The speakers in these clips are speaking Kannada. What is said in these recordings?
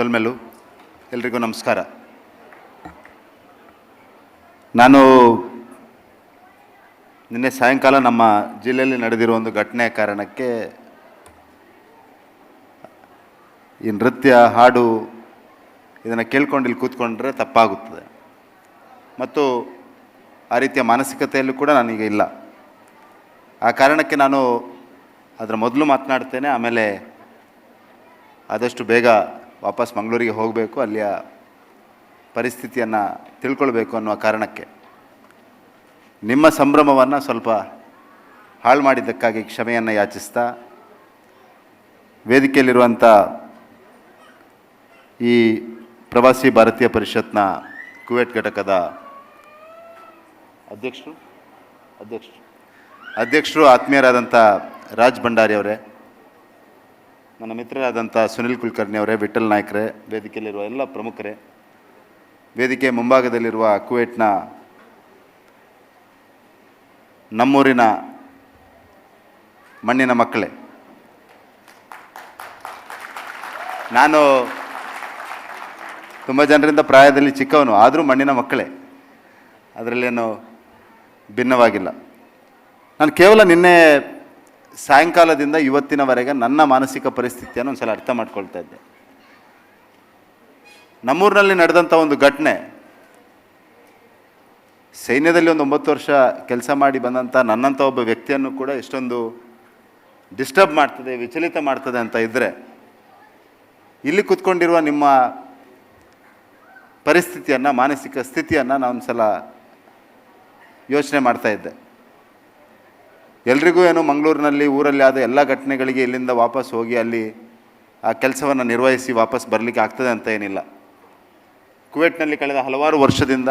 ಸೊಲ್ಮೆಲು ಎಲ್ರಿಗೂ ನಮಸ್ಕಾರ. ನಾನು ನಿನ್ನೆ ಸಾಯಂಕಾಲ ನಮ್ಮ ಜಿಲ್ಲೆಯಲ್ಲಿ ನಡೆದಿರೋ ಒಂದು ಘಟನೆಯ ಕಾರಣಕ್ಕೆ ಈ ನೃತ್ಯ, ಹಾಡು ಇದನ್ನು ಕೇಳ್ಕೊಂಡು ಇಲ್ಲಿ ಕೂತ್ಕೊಂಡ್ರೆ ತಪ್ಪಾಗುತ್ತದೆ. ಮತ್ತು ಆ ರೀತಿಯ ಮಾನಸಿಕತೆಯಲ್ಲೂ ಕೂಡ ನನಗೆ ಇಲ್ಲ. ಆ ಕಾರಣಕ್ಕೆ ನಾನು ಅದರ ಮೊದಲು ಮಾತನಾಡ್ತೇನೆ, ಆಮೇಲೆ ಆದಷ್ಟು ಬೇಗ ವಾಪಸ್ ಮಂಗಳೂರಿಗೆ ಹೋಗಬೇಕು, ಅಲ್ಲಿಯ ಪರಿಸ್ಥಿತಿಯನ್ನು ತಿಳ್ಕೊಳ್ಬೇಕು ಅನ್ನುವ ಕಾರಣಕ್ಕೆ. ನಿಮ್ಮ ಸಂಭ್ರಮವನ್ನು ಸ್ವಲ್ಪ ಹಾಳು ಮಾಡಿದ್ದಕ್ಕಾಗಿ ಕ್ಷಮೆಯನ್ನು ಯಾಚಿಸ್ತಾ ವೇದಿಕೆಯಲ್ಲಿರುವಂಥ ಈ ಪ್ರವಾಸಿ ಭಾರತೀಯ ಪರಿಷತ್ನ ಕುವೆಟ್ ಘಟಕದ ಅಧ್ಯಕ್ಷರು ಅಧ್ಯಕ್ಷರು ಅಧ್ಯಕ್ಷರು ಆತ್ಮೀಯರಾದಂಥ ರಾಜ್ ಭಂಡಾರಿ ಅವರೇ ನನ್ನ ಮಿತ್ರರಾದಂಥ ಸುನಿಲ್ ಕುಲಕರ್ಣಿ ಅವರೇ, ವಿಠಲ್ ನಾಯ್ಕರೇ, ವೇದಿಕೆಯಲ್ಲಿರುವ ಎಲ್ಲ ಪ್ರಮುಖರೇ, ವೇದಿಕೆ ಮುಂಭಾಗದಲ್ಲಿರುವ ಕುವೇಟ್ನ ನಮ್ಮೂರಿನ ಮಣ್ಣಿನ ಮಕ್ಕಳೇ. ನಾನು ತುಂಬ ಜನರಿಂದ ಪ್ರಾಯದಲ್ಲಿ ಚಿಕ್ಕವನು, ಆದರೂ ಮಣ್ಣಿನ ಮಕ್ಕಳೇ. ಅದರಲ್ಲೇನು ಭಿನ್ನವಾಗಿಲ್ಲ. ನಾನು ಕೇವಲ ನಿನ್ನೆ ಸಾಯಂಕಾಲದಿಂದ ಇವತ್ತಿನವರೆಗೆ ನನ್ನ ಮಾನಸಿಕ ಪರಿಸ್ಥಿತಿಯನ್ನು ಒಂದು ಸಲ ಅರ್ಥ ಮಾಡ್ಕೊಳ್ತಾ ಇದ್ದೆ. ನಮ್ಮೂರಿನಲ್ಲಿ ನಡೆದಂಥ ಒಂದು ಘಟನೆ, ಸೈನ್ಯದಲ್ಲಿ ಒಂದು ಒಂಬತ್ತು ವರ್ಷ ಕೆಲಸ ಮಾಡಿ ಬಂದಂಥ ನನ್ನಂಥ ಒಬ್ಬ ವ್ಯಕ್ತಿಯನ್ನು ಕೂಡ ಎಷ್ಟೊಂದು ಡಿಸ್ಟರ್ಬ್ ಮಾಡ್ತದೆ, ವಿಚಲಿತ ಮಾಡ್ತದೆ ಅಂತ ಇದ್ದರೆ ಇಲ್ಲಿ ಕೂತ್ಕೊಂಡಿರುವ ನಿಮ್ಮ ಪರಿಸ್ಥಿತಿಯನ್ನು, ಮಾನಸಿಕ ಸ್ಥಿತಿಯನ್ನು ನಾನು ಒಂದು ಸಲ ಯೋಚನೆ ಮಾಡ್ತಾ ಇದ್ದೆ. ಎಲ್ರಿಗೂ ಏನು ಮಂಗಳೂರಿನಲ್ಲಿ, ಊರಲ್ಲಿ ಆದ ಎಲ್ಲ ಘಟನೆಗಳಿಗೆ ಇಲ್ಲಿಂದ ವಾಪಸ್ ಹೋಗಿ ಅಲ್ಲಿ ಆ ಕೆಲಸವನ್ನು ನಿರ್ವಹಿಸಿ ವಾಪಸ್ ಬರಲಿಕ್ಕೆ ಆಗ್ತದೆ ಅಂತ ಏನಿಲ್ಲ. ಕುವೆಟ್ನಲ್ಲಿ ಕಳೆದ ಹಲವಾರು ವರ್ಷದಿಂದ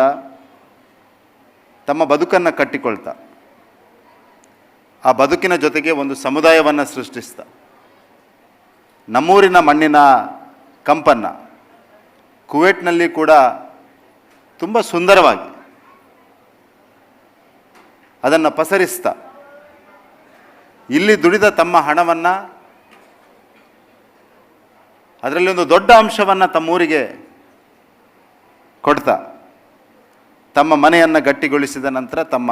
ತಮ್ಮ ಬದುಕನ್ನು ಕಟ್ಟಿಕೊಳ್ತಾ. ಆ ಬದುಕಿನ ಜೊತೆಗೆ ಒಂದು ಸಮುದಾಯವನ್ನು ಸೃಷ್ಟಿಸ್ತಾ. ನಮ್ಮೂರಿನ ಮಣ್ಣಿನ ಕಂಪನ್ನು ಕುವೆಟ್ನಲ್ಲಿ ಕೂಡ ತುಂಬ ಸುಂದರವಾಗಿ ಅದನ್ನು ಪಸರಿಸ್ತಾ. ಇಲ್ಲಿ ದುಡಿದ ತಮ್ಮ ಹಣವನ್ನು, ಅದರಲ್ಲಿ ಒಂದು ದೊಡ್ಡ ಅಂಶವನ್ನು ತಮ್ಮೂರಿಗೆ ಕೊಡ್ತಾ, ತಮ್ಮ ಮನೆಯನ್ನು ಗಟ್ಟಿಗೊಳಿಸಿದ ನಂತರ ತಮ್ಮ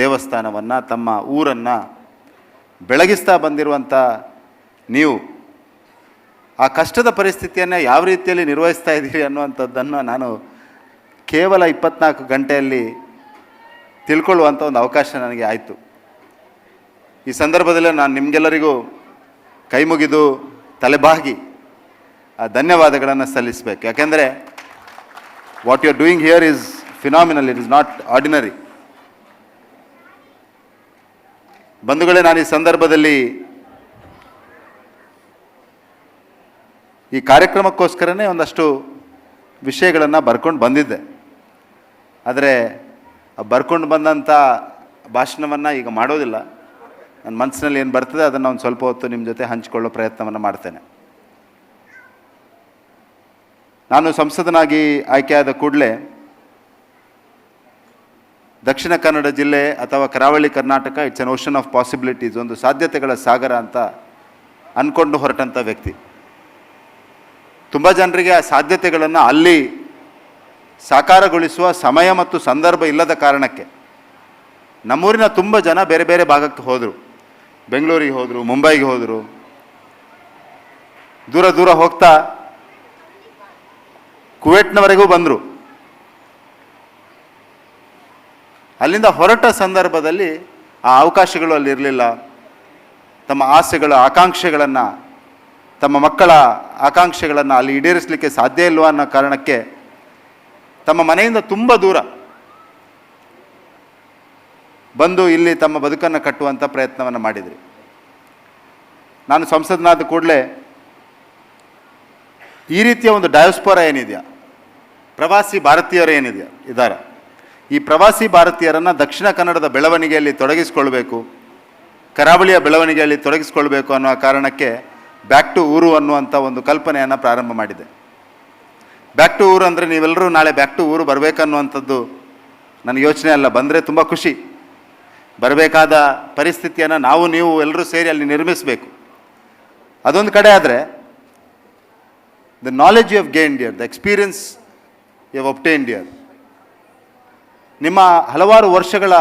ದೇವಸ್ಥಾನವನ್ನು, ತಮ್ಮ ಊರನ್ನು ಬೆಳಗಿಸ್ತಾ ಬಂದಿರುವಂಥ ನೀವು, ಆ ಕಷ್ಟದ ಪರಿಸ್ಥಿತಿಯನ್ನು ಯಾವ ರೀತಿಯಲ್ಲಿ ನಿರ್ವಹಿಸ್ತಾ ಇದ್ದೀರಿ ಅನ್ನುವಂಥದ್ದನ್ನು ನಾನು ಕೇವಲ ಇಪ್ಪತ್ನಾಲ್ಕು ಗಂಟೆಯಲ್ಲಿ ತಿಳ್ಕೊಳ್ಳುವಂಥ ಒಂದು ಅವಕಾಶ ನನಗೆ ಆಯಿತು. ಈ ಸಂದರ್ಭದಲ್ಲಿ ನಾನು ನಿಮಗೆಲ್ಲರಿಗೂ ಕೈ ಮುಗಿದು ತಲೆಬಾಗಿ, ಆ, ಧನ್ಯವಾದಗಳನ್ನು ಸಲ್ಲಿಸಬೇಕು. ಯಾಕೆಂದರೆ what you are doing here is phenomenal it is not ordinary ಬಂಧುಗಳೇ, ನಾನು ಈ ಸಂದರ್ಭದಲ್ಲಿ ಈ ಕಾರ್ಯಕ್ರಮಕ್ಕೋಸ್ಕರನೇ ಒಂದಷ್ಟು ವಿಷಯಗಳನ್ನು ಬರ್ಕೊಂಡು ಬಂದಿದ್ದೆ. ಆದರೆ ಬರ್ಕೊಂಡು ಬಂದಂಥ ಭಾಷಣವನ್ನು ಈಗ ಮಾಡೋದಿಲ್ಲ. ನನ್ನ ಮನಸ್ಸಿನಲ್ಲಿ ಏನು ಬರ್ತದೆ, ಅದನ್ನು ಒಂದು ಸ್ವಲ್ಪ ಹೊತ್ತು ನಿಮ್ಮ ಜೊತೆ ಹಂಚಿಕೊಳ್ಳೋ ಪ್ರಯತ್ನವನ್ನು ಮಾಡ್ತೇನೆ. ನಾನು ಸಂಸದನಾಗಿ ಆಯ್ಕೆಯಾದ ಕೂಡಲೇ ದಕ್ಷಿಣ ಕನ್ನಡ ಜಿಲ್ಲೆ ಅಥವಾ ಕರಾವಳಿ Karnataka it's an ocean of possibilities ಒಂದು ಸಾಧ್ಯತೆಗಳ ಸಾಗರ ಅಂತ ಅಂದ್ಕೊಂಡು ಹೊರಟಂಥ ವ್ಯಕ್ತಿ. ತುಂಬ ಜನರಿಗೆ ಆ ಸಾಧ್ಯತೆಗಳನ್ನು ಅಲ್ಲಿ ಸಾಕಾರಗೊಳಿಸುವ ಸಮಯ ಮತ್ತು ಸಂದರ್ಭ ಇಲ್ಲದ ಕಾರಣಕ್ಕೆ ನಮ್ಮೂರಿನ ತುಂಬ ಜನ ಬೇರೆ ಬೇರೆ ಭಾಗಕ್ಕೆ ಹೋದರು. ಬೆಂಗಳೂರಿಗೆ ಹೋದರು, ಮುಂಬೈಗೆ ಹೋದರು. ದೂರ ದೂರ ಹೋಗ್ತಾ ಕುವೆಟ್ನವರೆಗೂ ಬಂದರು. ಅಲ್ಲಿಂದ ಹೊರಟ ಸಂದರ್ಭದಲ್ಲಿ ಆ ಅವಕಾಶಗಳು ಅಲ್ಲಿ ಇರಲಿಲ್ಲ. ತಮ್ಮ ಆಸೆಗಳ, ಆಕಾಂಕ್ಷೆಗಳನ್ನು, ತಮ್ಮ ಮಕ್ಕಳ ಆಕಾಂಕ್ಷೆಗಳನ್ನು ಅಲ್ಲಿ ಈಡೇರಿಸಲಿಕ್ಕೆ ಸಾಧ್ಯ ಇಲ್ವ ಅನ್ನೋ ಕಾರಣಕ್ಕೆ ತಮ್ಮ ಮನೆಯಿಂದ ತುಂಬ ದೂರ ಬಂದು ಇಲ್ಲಿ ತಮ್ಮ ಬದುಕನ್ನು ಕಟ್ಟುವಂಥ ಪ್ರಯತ್ನವನ್ನು ಮಾಡಿದ್ರಿ. ನಾನು ಸಂಸದನಾದ ಕೂಡಲೇ ಈ ರೀತಿಯ ಒಂದು ಡಯೋಸ್ಪೋರ ಏನಿದೆಯಾ? ಪ್ರವಾಸಿ ಭಾರತೀಯರು ಏನಿದೆಯಾ? ಇದ್ದಾರೆ ಈ ಪ್ರವಾಸಿ ಭಾರತೀಯರನ್ನು ದಕ್ಷಿಣ ಕನ್ನಡದ ಬೆಳವಣಿಗೆಯಲ್ಲಿ ತೊಡಗಿಸಿಕೊಳ್ಬೇಕು, ಕರಾವಳಿಯ ಬೆಳವಣಿಗೆಯಲ್ಲಿ ತೊಡಗಿಸಿಕೊಳ್ಬೇಕು ಅನ್ನೋ ಕಾರಣಕ್ಕೆ ಬ್ಯಾಕ್ ಟು ಊರು ಅನ್ನುವಂಥ ಒಂದು ಕಲ್ಪನೆಯನ್ನು ಪ್ರಾರಂಭ ಮಾಡಿದೆ. ಬ್ಯಾಕ್ ಟು ಊರು ಅಂದರೆ ನೀವೆಲ್ಲರೂ ನಾಳೆ ಬ್ಯಾಕ್ ಟು ಊರು ಬರಬೇಕನ್ನುವಂಥದ್ದು ನನ್ನ ಯೋಚನೆ ಅಲ್ಲ, ಬಂದರೆ ತುಂಬ ಖುಷಿ. ಬರಬೇಕಾದ ಪರಿಸ್ಥಿತಿಯನ್ನು ನಾವು, ನೀವು ಎಲ್ಲರೂ ಸೇರಿ ಅಲ್ಲಿ ನಿರ್ಮಿಸಬೇಕು. ಅದೊಂದು ಕಡೆ ಆದರೆ the knowledge you have gained here the experience you have obtained here ನಿಮ್ಮ ಹಲವಾರು ವರ್ಷಗಳ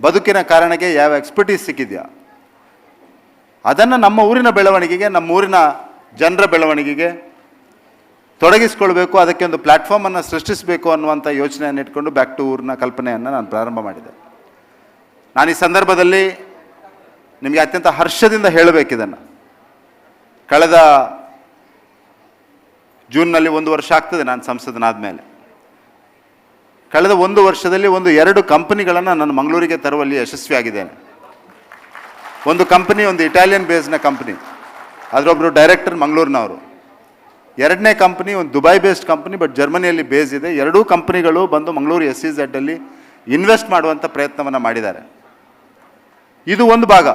ಬದುಕಿನ ಕಾರಣಕ್ಕೆ ಯಾವ ಎಕ್ಸ್ಪರ್ಟೀಸ್ ಸಿಕ್ಕಿದೆಯಾ? ಅದನ್ನು ನಮ್ಮ ಊರಿನ ಬೆಳವಣಿಗೆಗೆ, ನಮ್ಮ ಊರಿನ ಜನರ ಬೆಳವಣಿಗೆಗೆ ತೊಡಗಿಸ್ಕೊಳ್ಬೇಕು. ಅದಕ್ಕೆ ಒಂದು ಪ್ಲ್ಯಾಟ್ಫಾರ್ಮನ್ನು ಸೃಷ್ಟಿಸಬೇಕು ಅನ್ನುವಂಥ ಯೋಚನೆಯನ್ನು ಇಟ್ಕೊಂಡು ಬ್ಯಾಕ್ ಟು ಊರಿನ ಕಲ್ಪನೆಯನ್ನು ನಾನು ಪ್ರಾರಂಭ ಮಾಡಿದೆ. ನಾನು ಈ ಸಂದರ್ಭದಲ್ಲಿ ನಿಮಗೆ ಅತ್ಯಂತ ಹರ್ಷದಿಂದ ಹೇಳಬೇಕಿದನ್ನು. ಕಳೆದ ಜೂನ್ನಲ್ಲಿ ಒಂದು ವರ್ಷ ಆಗ್ತದೆ ನಾನು ಸಂಸದನಾದ ಮೇಲೆ ಕಳೆದ ಒಂದು ವರ್ಷದಲ್ಲಿ ಒಂದು ಎರಡು ಕಂಪನಿಗಳನ್ನು ನಾನು ಮಂಗಳೂರಿಗೆ ತರುವಲ್ಲಿ ಯಶಸ್ವಿಯಾಗಿದ್ದೇನೆ. ಒಂದು ಕಂಪನಿ, ಒಂದು ಇಟಾಲಿಯನ್ ಬೇಸ್ನ ಕಂಪನಿ. ಅದರೊಬ್ಬರು ಡೈರೆಕ್ಟರ್ ಮಂಗಳೂರಿನವರು. ಎರಡನೇ ಕಂಪನಿ, ಒಂದು ದುಬೈ ಬೇಸ್ಡ್ ಕಂಪನಿ ಬಟ್ ಜರ್ಮನಿಯಲ್ಲಿ ಬೇಸ್ ಇದೆ. ಎರಡೂ ಕಂಪನಿಗಳು ಬಂದು ಮಂಗಳೂರು ಎಸ್ ಸಿ ಝಡ್ಡಲ್ಲಿ ಇನ್ವೆಸ್ಟ್ ಮಾಡುವಂಥ ಪ್ರಯತ್ನವನ್ನು ಮಾಡಿದ್ದಾರೆ. ಇದು ಒಂದು ಭಾಗ.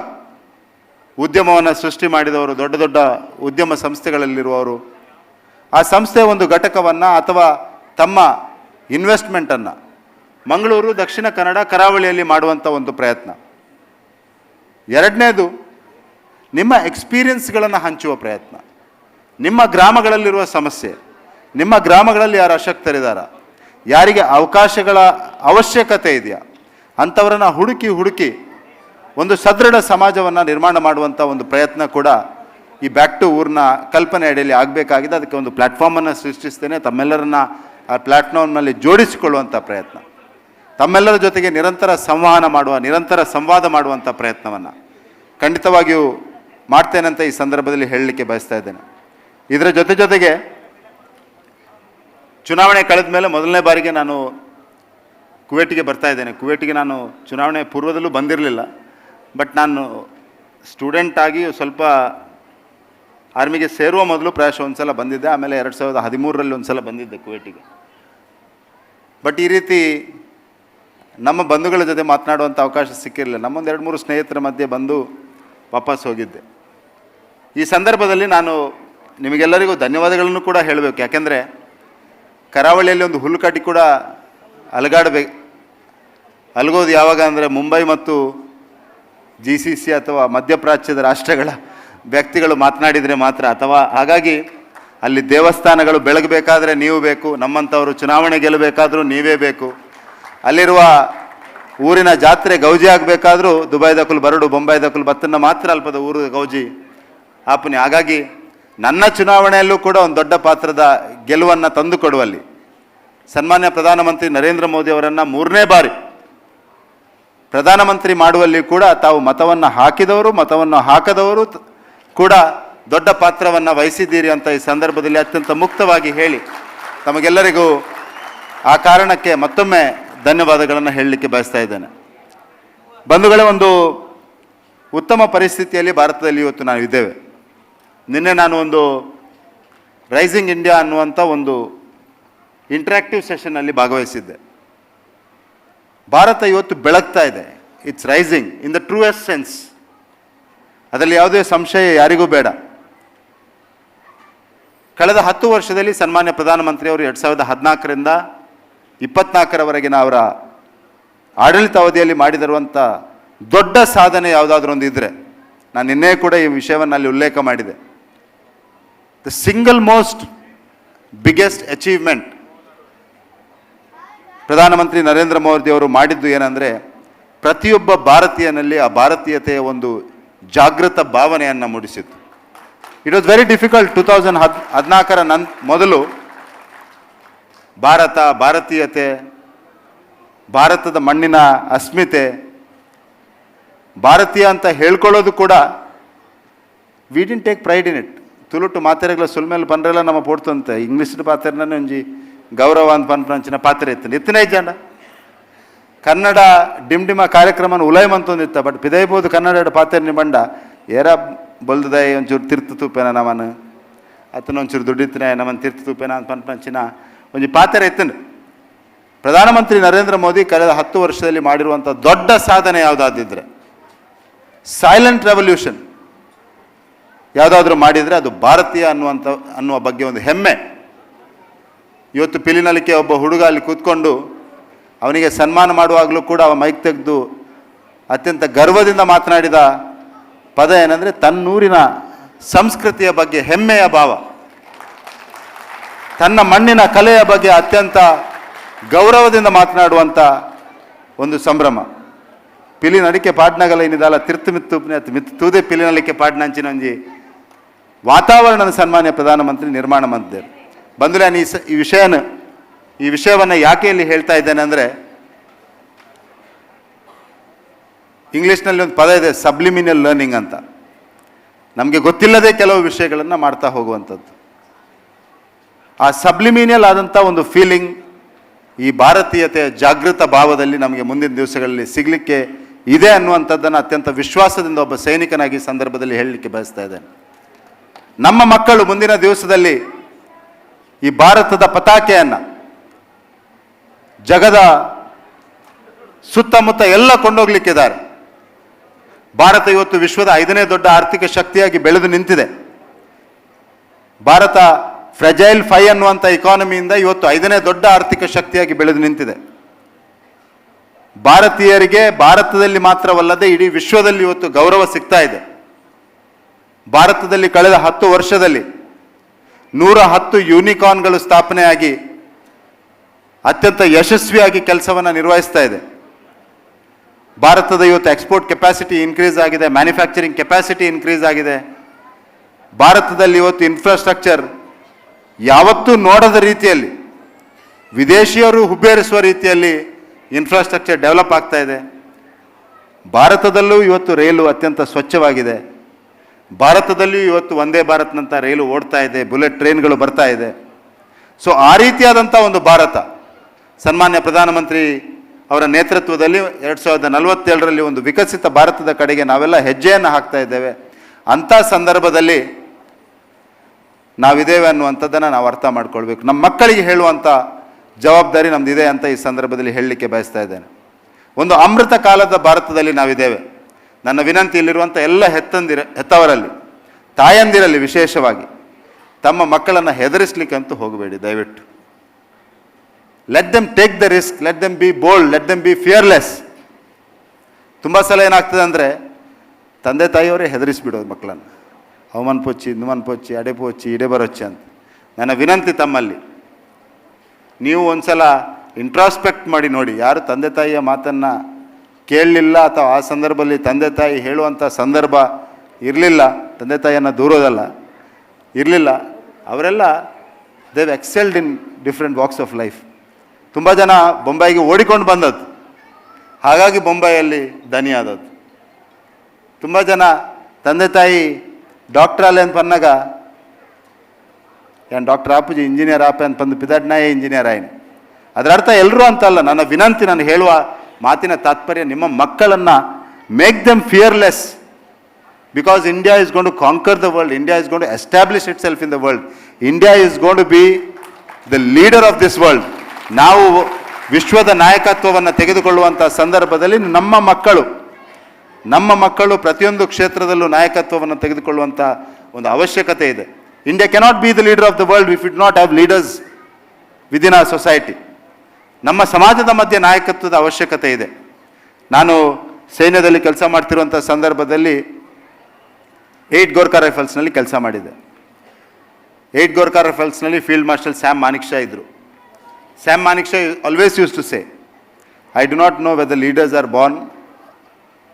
ಉದ್ಯಮವನ್ನು ಸೃಷ್ಟಿ ಮಾಡಿದವರು, ದೊಡ್ಡ ದೊಡ್ಡ ಉದ್ಯಮ ಸಂಸ್ಥೆಗಳಲ್ಲಿರುವವರು. ಆ ಸಂಸ್ಥೆಯ ಒಂದು ಘಟಕವನ್ನು ಅಥವಾ ತಮ್ಮ ಇನ್ವೆಸ್ಟ್ಮೆಂಟನ್ನು ಮಂಗಳೂರು, ದಕ್ಷಿಣ ಕನ್ನಡ, ಕರಾವಳಿಯಲ್ಲಿ ಮಾಡುವಂಥ ಒಂದು ಪ್ರಯತ್ನ. ಎರಡನೇದು, ನಿಮ್ಮ ಎಕ್ಸ್ಪೀರಿಯನ್ಸ್ಗಳನ್ನು ಹಂಚುವ ಪ್ರಯತ್ನ. ನಿಮ್ಮ ಗ್ರಾಮಗಳಲ್ಲಿರುವ ಸಮಸ್ಯೆ. ನಿಮ್ಮ ಗ್ರಾಮಗಳಲ್ಲಿ ಯಾರು ಅಶಕ್ತರಿದ್ದಾರ ಯಾರಿಗೆ ಅವಕಾಶಗಳ ಅವಶ್ಯಕತೆ ಇದೆಯಾ? ಅಂಥವರನ್ನು ಹುಡುಕಿ ಹುಡುಕಿ ಒಂದು ಸದೃಢ ಸಮಾಜವನ್ನು ನಿರ್ಮಾಣ ಮಾಡುವಂಥ ಒಂದು ಪ್ರಯತ್ನ ಕೂಡ ಈ ಬ್ಯಾಕ್ ಟು ಊರ್ನ ಕಲ್ಪನೆ ಅಡಿಯಲ್ಲಿ ಆಗಬೇಕಾಗಿದೆ. ಅದಕ್ಕೆ ಒಂದು ಪ್ಲ್ಯಾಟ್ಫಾರ್ಮನ್ನು ಸೃಷ್ಟಿಸ್ತೇನೆ. ತಮ್ಮೆಲ್ಲರನ್ನ ಆ ಪ್ಲ್ಯಾಟ್ಫಾರ್ಮ್ನಲ್ಲಿ ಜೋಡಿಸಿಕೊಳ್ಳುವಂಥ ಪ್ರಯತ್ನ. ತಮ್ಮೆಲ್ಲರ ಜೊತೆಗೆ ನಿರಂತರ ಸಂವಹನ ಮಾಡುವ, ನಿರಂತರ ಸಂವಾದ ಮಾಡುವಂಥ ಪ್ರಯತ್ನವನ್ನು ಖಂಡಿತವಾಗಿಯೂ ಮಾಡ್ತೇನಂತ ಈ ಸಂದರ್ಭದಲ್ಲಿ ಹೇಳಲಿಕ್ಕೆ ಬಯಸ್ತಾ ಇದ್ದೇನೆ. ಇದರ ಜೊತೆ ಜೊತೆಗೆ ಚುನಾವಣೆ ಕಳೆದ ಮೇಲೆ ಮೊದಲನೇ ಬಾರಿಗೆ ನಾನು ಕುವೇಟಿಗೆ ಬರ್ತಾ ಇದ್ದೇನೆ. ಕುವೇಟಿಗೆ ನಾನು ಚುನಾವಣೆ ಪೂರ್ವದಲ್ಲೂ ಬಂದಿರಲಿಲ್ಲ. ಬಟ್ ನಾನು ಸ್ಟೂಡೆಂಟ್ ಆಗಿ ಸ್ವಲ್ಪ ಆರ್ಮಿಗೆ ಸೇರುವ ಮೊದಲು ಪ್ರಾಯಶಃ ಒಂದು ಸಲ ಬಂದಿದ್ದೆ, ಆಮೇಲೆ ಎರಡು ಸಾವಿರದ ಹದಿಮೂರರಲ್ಲಿ ಒಂದು ಸಲ ಬಂದಿದ್ದೆ ಕುವೇಟಿಗೆ. ಬಟ್ ಈ ರೀತಿ ನಮ್ಮ ಬಂಧುಗಳ ಜೊತೆ ಮಾತನಾಡುವಂಥ ಅವಕಾಶ ಸಿಕ್ಕಿರಲಿಲ್ಲ. ನಮ್ಮೊಂದು ಎರಡು ಮೂರು ಸ್ನೇಹಿತರ ಮಧ್ಯೆ ಬಂದು ವಾಪಸ್ ಹೋಗಿದ್ದೆ. ಈ ಸಂದರ್ಭದಲ್ಲಿ ನಾನು ನಿಮಗೆಲ್ಲರಿಗೂ ಧನ್ಯವಾದಗಳನ್ನು ಕೂಡ ಹೇಳಬೇಕು. ಯಾಕೆಂದರೆ ಕರಾವಳಿಯಲ್ಲಿ ಒಂದು ಹುಲ್ಲುಕಟ್ಟಿ ಕೂಡ ಅಲಗಾಡಬೇಕು ಅಲಗೋದು ಯಾವಾಗ ಅಂದರೆ ಮುಂಬೈ ಮತ್ತು ಜಿ ಸಿ ಸಿ ಅಥವಾ ಮಧ್ಯಪ್ರಾಚ್ಯದ ರಾಷ್ಟ್ರಗಳ ವ್ಯಕ್ತಿಗಳು ಮಾತನಾಡಿದರೆ ಮಾತ್ರ ಅಥವಾ ಹಾಗಾಗಿ ಅಲ್ಲಿ ದೇವಸ್ಥಾನಗಳು ಬೆಳಗಬೇಕಾದ್ರೆ ನೀವು ಬೇಕು, ನಮ್ಮಂಥವರು ಚುನಾವಣೆ ಗೆಲ್ಲಬೇಕಾದರೂ ನೀವೇ ಬೇಕು. ಅಲ್ಲಿರುವ ಊರಿನ ಜಾತ್ರೆ ಗೌಜಿ ಆಗಬೇಕಾದರೂ ದುಬೈ ದಕುಲ್ ಬರಡು ಬೊಂಬೈ ದಕುಲ್ ಬತ್ತನ್ನ ಮಾತ್ರ ಅಲ್ಪದ ಊರು ಗೌಜಿ ಆಪನಿ ಹಾಗಾಗಿ ನನ್ನ ಚುನಾವಣೆಯಲ್ಲೂ ಕೂಡ ಒಂದು ದೊಡ್ಡ ಪಾತ್ರದ ಗೆಲುವನ್ನು ತಂದುಕೊಡುವಲ್ಲಿ ಸನ್ಮಾನ್ಯ ಪ್ರಧಾನಮಂತ್ರಿ ನರೇಂದ್ರ ಮೋದಿ ಅವರನ್ನು ಮೂರನೇ ಬಾರಿ ಪ್ರಧಾನಮಂತ್ರಿ ಮಾಡುವಲ್ಲಿ ಕೂಡ ತಾವು ಮತವನ್ನು ಹಾಕಿದವರು, ಮತವನ್ನು ಹಾಕದವರು ಕೂಡ ದೊಡ್ಡ ಪಾತ್ರವನ್ನು ವಹಿಸಿದ್ದೀರಿ ಅಂತ ಈ ಸಂದರ್ಭದಲ್ಲಿ ಅತ್ಯಂತ ಮುಕ್ತವಾಗಿ ಹೇಳಿ ತಮಗೆಲ್ಲರಿಗೂ ಆ ಕಾರಣಕ್ಕೆ ಮತ್ತೊಮ್ಮೆ ಧನ್ಯವಾದಗಳನ್ನು ಹೇಳಲಿಕ್ಕೆ ಬಯಸ್ತಾ ಇದ್ದೇನೆ. ಬಂಧುಗಳೇ, ಒಂದು ಉತ್ತಮ ಪರಿಸ್ಥಿತಿಯಲ್ಲಿ ಭಾರತದಲ್ಲಿ ಇವತ್ತು ನಾವು ಇದ್ದೇವೆ. ನಿನ್ನೆ ನಾನು ಒಂದು ರೈಸಿಂಗ್ ಇಂಡಿಯಾ ಅನ್ನುವಂಥ ಒಂದು ಇಂಟ್ರ್ಯಾಕ್ಟಿವ್ ಸೆಷನ್ನಲ್ಲಿ ಭಾಗವಹಿಸಿದ್ದೆ. ಭಾರತ ಇವತ್ತು ಬೆಳಗ್ತಾ ಇದೆ. It's rising in the truest sense ಅದರಲ್ಲಿ ಯಾವುದೇ ಸಂಶಯ ಯಾರಿಗೂ ಬೇಡ. ಕಳೆದ ಹತ್ತು ವರ್ಷದಲ್ಲಿ ಸನ್ಮಾನ್ಯ ಪ್ರಧಾನಮಂತ್ರಿಯವರು ಎರಡು ಸಾವಿರದ ಹದಿನಾಲ್ಕರಿಂದ ಇಪ್ಪತ್ನಾಲ್ಕರವರೆಗಿನ ಅವರ ಆಡಳಿತಾವಧಿಯಲ್ಲಿ ಮಾಡಿದಿರುವಂಥ ದೊಡ್ಡ ಸಾಧನೆ ಯಾವುದಾದ್ರೂ ಒಂದು ಇದ್ದರೆ ನಾನು ನಿನ್ನೆ ಕೂಡ ಈ ವಿಷಯವನ್ನು ಅಲ್ಲಿ ಉಲ್ಲೇಖ ಮಾಡಿದೆ. The single most biggest achievement ಪ್ರಧಾನಮಂತ್ರಿ ನರೇಂದ್ರ ಮೋದಿ ಅವರು ಮಾಡಿದ್ದು ಏನಂದರೆ ಪ್ರತಿಯೊಬ್ಬ ಭಾರತೀಯನಲ್ಲಿ ಆ ಭಾರತೀಯತೆಯ ಒಂದು ಜಾಗೃತ ಭಾವನೆಯನ್ನು ಮೂಡಿಸಿತ್ತು. It was very difficult two thousand ಹದ್ ಹದಿನಾಲ್ಕರ ನನ್, ಮೊದಲು ಭಾರತ, ಭಾರತೀಯತೆ, ಭಾರತದ ಮಣ್ಣಿನ ಅಸ್ಮಿತೆ, ಭಾರತೀಯ ಅಂತ ಹೇಳ್ಕೊಳ್ಳೋದು ಕೂಡ we didn't take pride in it ತುಳುಟು ಮಾತೆರೆಗಳ ಸುಲ್ಮೇಲೆ ಬಂದ್ರೆಲ್ಲ ನಮ್ಮ ಪೋಡ್ತಂತೆ. ಇಂಗ್ಲೀಷ್ ಪಾತ್ರೆನೇ ಒಂಜಿ ಗೌರವ ಅಂತ ಪನ್ಪಂಚಿನ ಪಾತ್ರೆ ಇತ್ತು. ಇತ್ತನೇ ಜನ. ಕನ್ನಡ ಡಿಮ್ಡಿಮ ಕಾರ್ಯಕ್ರಮನ ಉಲಯ ಮಂತೊಂದಿತ್ತ ಬಟ್ ಪಿದೈಬೋದು ಕನ್ನಡ ಪಾತ್ರೆ ಬಂಡ ಏರ ಬಲ್ದದಾಯ ಒಂಚೂರು ತಿರ್ತು ತೂಪೇನ ನಮನ್ ಅತನ ಒಂಚೂರು ದುಡ್ಡಿತ್ತನೆ ನಮನ್ ತಿರ್ತು ತೂಪೇನ ಅಂತ ಪನ್ಪಂಚಿನ ಒಂದು ಪಾತ್ರೆ ಇತ್ತನು ಪ್ರಧಾನಮಂತ್ರಿ ನರೇಂದ್ರ ಮೋದಿ ಕಳೆದ ಹತ್ತು ವರ್ಷದಲ್ಲಿ ಮಾಡಿರುವಂಥ ದೊಡ್ಡ ಸಾಧನೆ ಯಾವುದಾದಿದ್ರೆ ಸೈಲೆಂಟ್ ರೆವಲ್ಯೂಷನ್ ಯಾವುದಾದ್ರೂ ಮಾಡಿದರೆ ಅದು ಭಾರತೀಯ ಅನ್ನುವಂಥ ಅನ್ನುವ ಬಗ್ಗೆ ಒಂದು ಹೆಮ್ಮೆ. ಇವತ್ತು ಪಿಲಿನಲಿಕೆ ಒಬ್ಬ ಹುಡುಗ ಅಲ್ಲಿ ಕೂತ್ಕೊಂಡು ಅವನಿಗೆ ಸನ್ಮಾನ ಮಾಡುವಾಗಲೂ ಕೂಡ ಅವ ಮೈಕ್ ತೆಗೆದು ಅತ್ಯಂತ ಗರ್ವದಿಂದ ಮಾತನಾಡಿದ ಪದ ಏನಂದರೆ ತನ್ನೂರಿನ ಸಂಸ್ಕೃತಿಯ ಬಗ್ಗೆ ಹೆಮ್ಮೆಯ ಭಾವ. ತನ್ನ ಮಣ್ಣಿನ ಕಲೆಯ ಬಗ್ಗೆ ಅತ್ಯಂತ ಗೌರವದಿಂದ ಮಾತನಾಡುವಂಥ ಒಂದು ಸಂಭ್ರಮ. ಪಿಲಿನಡಿಕೆ ಪಾಡ್ನಗಲ ಏನಿದಲ್ಲ ತಿರ್ತು ಮಿತ್ತು ಮಿತ್ತು ತೂದೆ ಪಿಲಿನಲಿಕೆ ಪಾಡ್ನಂಚಿನ ವಾತಾವರಣದ ಸನ್ಮಾನ್ಯ ಪ್ರಧಾನಮಂತ್ರಿ ನಿರ್ಮಾಣ ಮಾಡಿದ್ದಾರೆ. ಬಂದ್ರೆ ನಾನು ಈ ವಿಷಯನ, ಈ ವಿಷಯವನ್ನು ಯಾಕೆ ಇಲ್ಲಿ ಹೇಳ್ತಾ ಇದ್ದೇನೆ ಅಂದರೆ, ಇಂಗ್ಲೀಷ್ನಲ್ಲಿ ಒಂದು ಪದ ಇದೆ ಸಬ್ಲಿಮಿನಲ್ ಲರ್ನಿಂಗ್ ಅಂತ. ನಮಗೆ ಗೊತ್ತಿಲ್ಲದೆ ಕೆಲವು ವಿಷಯಗಳನ್ನು ಮಾಡ್ತಾ ಹೋಗುವಂಥದ್ದು. ಆ ಸಬ್ಲಿಮಿನಿಯಲ್ ಆದಂಥ ಒಂದು ಫೀಲಿಂಗ್ ಈ ಭಾರತೀಯತೆಯ ಜಾಗೃತ ಭಾವದಲ್ಲಿ ನಮಗೆ ಮುಂದಿನ ದಿವಸಗಳಲ್ಲಿ ಸಿಗಲಿಕ್ಕೆ ಇದೆ ಅನ್ನುವಂಥದ್ದನ್ನು ಅತ್ಯಂತ ವಿಶ್ವಾಸದಿಂದ ಒಬ್ಬ ಸೈನಿಕನಾಗಿ ಸಂದರ್ಭದಲ್ಲಿ ಹೇಳಲಿಕ್ಕೆ ಬಯಸ್ತಾ ಇದ್ದೇನೆ. ನಮ್ಮ ಮಕ್ಕಳು ಮುಂದಿನ ದಿವಸದಲ್ಲಿ ಈ ಭಾರತದ ಪತಾಕೆಯನ್ನು ಜಗದ ಸುತ್ತಮುತ್ತ ಎಲ್ಲ ಕೊಂಡೋಗ್ಲಿಕ್ಕಿದ್ದಾರೆ. ಭಾರತ ಇವತ್ತು ವಿಶ್ವದ ಐದನೇ ದೊಡ್ಡ ಆರ್ಥಿಕ ಶಕ್ತಿಯಾಗಿ ಬೆಳೆದು ನಿಂತಿದೆ. ಭಾರತ ಫ್ರೆಜೈಲ್ ಫೈ ಅನ್ನುವಂಥ ಇಕಾನಮಿಯಿಂದ ಇವತ್ತು ಐದನೇ ದೊಡ್ಡ ಆರ್ಥಿಕ ಶಕ್ತಿಯಾಗಿ ಬೆಳೆದು ನಿಂತಿದೆ. ಭಾರತೀಯರಿಗೆ ಭಾರತದಲ್ಲಿ ಮಾತ್ರವಲ್ಲದೆ ಇಡೀ ವಿಶ್ವದಲ್ಲಿ ಇವತ್ತು ಗೌರವ ಸಿಗ್ತಾ ಇದೆ. ಭಾರತದಲ್ಲಿ ಕಳೆದ ಹತ್ತು ವರ್ಷದಲ್ಲಿ ನೂರ ಹತ್ತು ಯೂನಿಕಾರ್ನ್ಗಳು ಸ್ಥಾಪನೆಯಾಗಿ ಅತ್ಯಂತ ಯಶಸ್ವಿಯಾಗಿ ಕೆಲಸವನ್ನು ನಿರ್ವಹಿಸ್ತಾ ಇದೆ. ಭಾರತದ ಇವತ್ತು ಎಕ್ಸ್ಪೋರ್ಟ್ ಕೆಪಾಸಿಟಿ ಇನ್ಕ್ರೀಸ್ ಆಗಿದೆ ಮ್ಯಾನುಫ್ಯಾಕ್ಚರಿಂಗ್ ಕೆಪಾಸಿಟಿ ಇನ್ಕ್ರೀಸ್ ಆಗಿದೆ. ಭಾರತದಲ್ಲಿ ಇವತ್ತು ಇನ್ಫ್ರಾಸ್ಟ್ರಕ್ಚರ್ ಯಾವತ್ತೂ ನೋಡದ ರೀತಿಯಲ್ಲಿ, ವಿದೇಶಿಯರು ಹುಬ್ಬೇರಿಸುವ ರೀತಿಯಲ್ಲಿ ಇನ್ಫ್ರಾಸ್ಟ್ರಕ್ಚರ್ ಡೆವಲಪ್ ಆಗ್ತಾ ಇದೆ. ಭಾರತದಲ್ಲೂ ಇವತ್ತು ರೈಲು ಅತ್ಯಂತ ಸ್ವಚ್ಛವಾಗಿದೆ. ಭಾರತದಲ್ಲಿಯೂ ಇವತ್ತು ಒಂದೇ ಭಾರತ್ನಂಥ ರೈಲು ಓಡ್ತಾ ಇದೆ, ಬುಲೆಟ್ ಟ್ರೈನ್ಗಳು ಬರ್ತಾ ಇದೆ. ಸೊ ಆ ರೀತಿಯಾದಂಥ ಒಂದು ಭಾರತ, ಸನ್ಮಾನ್ಯ ಪ್ರಧಾನಮಂತ್ರಿ ಅವರ ನೇತೃತ್ವದಲ್ಲಿ ಎರಡು ಸಾವಿರದ ನಲವತ್ತೇಳರಲ್ಲಿ ಒಂದು ವಿಕಸಿತ ಭಾರತದ ಕಡೆಗೆ ನಾವೆಲ್ಲ ಹೆಜ್ಜೆಯನ್ನು ಹಾಕ್ತಾ ಇದ್ದೇವೆ. ಅಂಥ ಸಂದರ್ಭದಲ್ಲಿ ನಾವಿದ್ದೇವೆ ಅನ್ನುವಂಥದ್ದನ್ನು ನಾವು ಅರ್ಥ ಮಾಡ್ಕೊಳ್ಬೇಕು. ನಮ್ಮ ಮಕ್ಕಳಿಗೆ ಹೇಳುವಂಥ ಜವಾಬ್ದಾರಿ ನಮ್ಮದಿದೆ ಅಂತ ಈ ಸಂದರ್ಭದಲ್ಲಿ ಹೇಳಲಿಕ್ಕೆ ಬಯಸ್ತಾ ಇದ್ದೇನೆ. ಒಂದು ಅಮೃತ ಕಾಲದ ಭಾರತದಲ್ಲಿ ನಾವಿದ್ದೇವೆ. ನನ್ನ ವಿನಂತಿ ಇಲ್ಲಿರುವಂಥ ಎಲ್ಲ ಹೆತ್ತಂದಿರ, ಹೆತ್ತವರಲ್ಲಿ, ತಾಯಂದಿರಲ್ಲಿ ವಿಶೇಷವಾಗಿ, ತಮ್ಮ ಮಕ್ಕಳನ್ನು ಹೆದರಿಸ್ಲಿಕ್ಕಂತೂ ಹೋಗಬೇಡಿ, ದಯವಿಟ್ಟು. Let them take the risk let them be bold let them be fearless ತುಂಬ ಸಲ ಏನಾಗ್ತದೆ ಅಂದರೆ, ತಂದೆ ತಾಯಿಯವರೇ ಹೆದರಿಸ್ಬಿಡೋದು ಮಕ್ಕಳನ್ನು. ಅವಮಾನ ಪೋಚಿ, ನುಮನ್ ಪೋಚಿ, ಅಡೆ ಪೋಚಿ, ಇಡೆ ಬರೋಚ್ಚಿ ಅಂತ. ನನ್ನ ವಿನಂತಿ ತಮ್ಮಲ್ಲಿ. ನೀವು ಒಂದು ಸಲ ಇಂಟ್ರಾಸ್ಪೆಕ್ಟ್ ಮಾಡಿ ನೋಡಿ, ಯಾರು ತಂದೆ ತಾಯಿಯ ಮಾತನ್ನು ಕೇಳಲಿಲ್ಲ ಅಥವಾ ಆ ಸಂದರ್ಭದಲ್ಲಿ ತಂದೆ ತಾಯಿ ಹೇಳುವಂಥ ಸಂದರ್ಭ ಇರಲಿಲ್ಲ, ತಂದೆ ತಾಯಿಯನ್ನು ದೂರೋದಲ್ಲ, ಇರಲಿಲ್ಲ. ಅವರೆಲ್ಲ they excelled in different walks of life ತುಂಬ ಜನ ಬೊಂಬಾಯಿಗೆ ಓಡಿಕೊಂಡು ಬಂದದ್ದು. ಹಾಗಾಗಿ ಬೊಂಬೈಯಲ್ಲಿ ದನಿ ಆದದ್ದು. ತುಂಬ ಜನ ತಂದೆ ತಾಯಿ ಡಾಕ್ಟರ್ ಅಲ್ಲಿ ಅಂತ ಬಂದಾಗ, ಏನು ಡಾಕ್ಟರ್ ಆಪುಜಿ ಇಂಜಿನಿಯರ್ ಆಪೆ ಅಂತ ಬಂದು ಪಿದಾಡ್ನಾಯೇ ಇಂಜಿನಿಯರ್ ಆಯ್ನು? ಅದರ ಅರ್ಥ ಎಲ್ಲರೂ ಅಂತಲ್ಲ, ನನ್ನ ವಿನಂತಿ ನಾನು ಹೇಳುವ ಮಾತಿನ ತಾತ್ಪರ್ಯ ನಿಮ್ಮ ಮಕ್ಕಳನ್ನು make them fearless because India is gone to conquer the world India is gone to establish itself in the world India is gone to be the leader of this world ನಾವು ವಿಶ್ವದ ನಾಯಕತ್ವವನ್ನು ತೆಗೆದುಕೊಳ್ಳುವಂಥ ಸಂದರ್ಭದಲ್ಲಿ ನಮ್ಮ ಮಕ್ಕಳು ನಮ್ಮ ಮಕ್ಕಳು ಪ್ರತಿಯೊಂದು ಕ್ಷೇತ್ರದಲ್ಲೂ ನಾಯಕತ್ವವನ್ನು ತೆಗೆದುಕೊಳ್ಳುವಂಥ ಒಂದು ಅವಶ್ಯಕತೆ ಇದೆ. India cannot be the leader of the world if it not have leaders within our society ನಮ್ಮ ಸಮಾಜದ ಮಧ್ಯೆ ನಾಯಕತ್ವದ ಅವಶ್ಯಕತೆ ಇದೆ. ನಾನು ಸೈನ್ಯದಲ್ಲಿ ಕೆಲಸ ಮಾಡ್ತಿರುವಂಥ ಸಂದರ್ಭದಲ್ಲಿ ಏಯ್ಟ್ ಗೋರ್ಖಾ ರೈಫಲ್ಸ್ನಲ್ಲಿ ಕೆಲಸ ಮಾಡಿದೆ. ಏಯ್ಟ್ ಗೋರ್ಖಾ ರೈಫಲ್ಸ್ನಲ್ಲಿ field marshal Sam Manekshaw ಇದ್ದರು Sam Manekshaw always use to say I do not know whether leaders are born